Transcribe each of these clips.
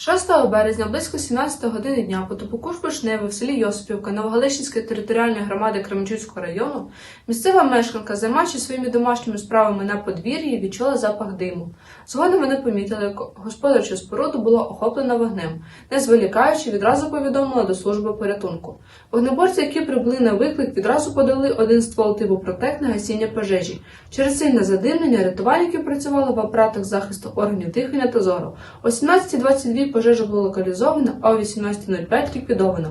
6 березня близько 17 години дня по тупоку Шпишневи в селі Йосипівка Новогалищинської територіальної громади Кременчуцького району місцева мешканка, займаючись своїми домашніми справами на подвір'ї, відчула запах диму. Згодом вони помітили, як господарчу споруду було охоплено вогнем. Не зволікаючи, відразу повідомила до служби порятунку. Вогнеборці, які прибули на виклик, відразу подали один ствол типу протек на гасіння пожежі. Через сильне задимлення рятувальники працювали в апаратах захисту органів дихання та зору. О 17.22 пожежа була локалізована, а о 18.05 ліквідована.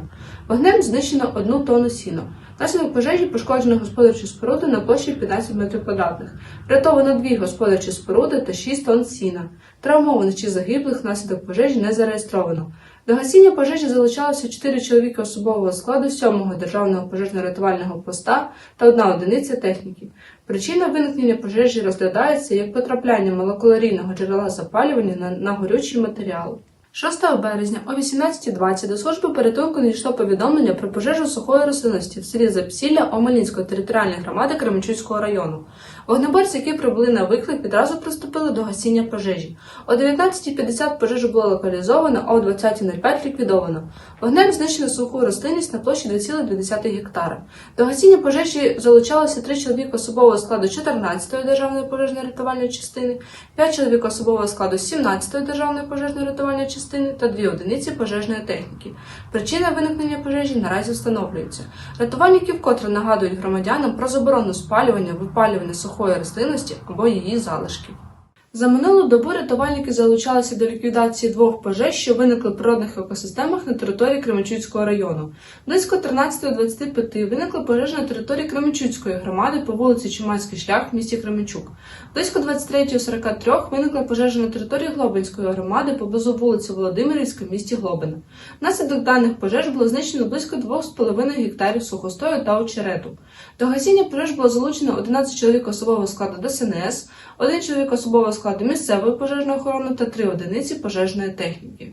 Вогнем знищено одну тонну сіна. Внаслідок пожежі пошкоджено господарчі споруди на площі 15 метрів квадратних. Врятовано дві господарчі споруди та 6 тонн сіна. Травмованих чи загиблих внаслідок пожежі не зареєстровано. До гасіння пожежі залучалося 4 чоловіки особового складу 7-го державного пожежно-рятувального поста та одна одиниця техніки. Причина виникнення пожежі розглядається як потрапляння молекулярійного джерела запалювання на горючий матеріал. 6 березня о 18.20 до служби порятунку надійшло повідомлення про пожежу сухої рослинності в селі Запсілля Омелінської територіальної громади Кременчуцького району. Вогнеборці, які прибули на виклик, відразу приступили до гасіння пожежі. О 19.50 пожежа була локалізована, а о 20.05 ліквідована. Вогнем знищено суху рослинність на площі 2,2 гектара. До гасіння пожежі залучалося три чоловіка особового складу 14-ї державної пожежно-рятувальної частини, 5 чоловік особового складу 17-ї державної пожежно-рятувальної частини та 2 одиниці пожежної техніки. Причина виникнення пожежі наразі встановлюється. Рятувальники вкотре нагадують громадянам про заборону спалювання, випалювання сухої рослинності або її залишків. За минулу добу рятувальники залучалися до ліквідації двох пожеж, що виникли в природних екосистемах на території Кременчуцького району. Близько 13.25 виникла пожежа на території Кременчуцької громади по вулиці Чумацький шлях в місті Кременчук. Близько 23.43 виникла пожежа на території Глобинської громади поблизу вулиці Володимирівська в місті Глобина. Внаслідок даних пожеж було знищено близько 2,5 гектарів сухостою та очерету. До гасіння пожеж було залучено 11 чоловік особового складу ДСНС, один чоловік особового складу місцевої пожежної охорони та три одиниці пожежної техніки.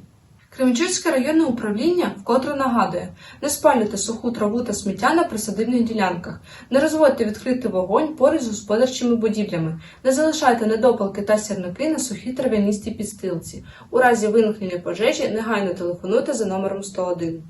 Кременчуцьке районне управління вкотре нагадує: не спалюйте суху траву та сміття на присадибних ділянках, не розводьте відкритий вогонь поруч з господарчими будівлями, не залишайте недопалки та сірники на сухій трав'яністій підстилці. У разі виникнення пожежі негайно телефонуйте за номером 101.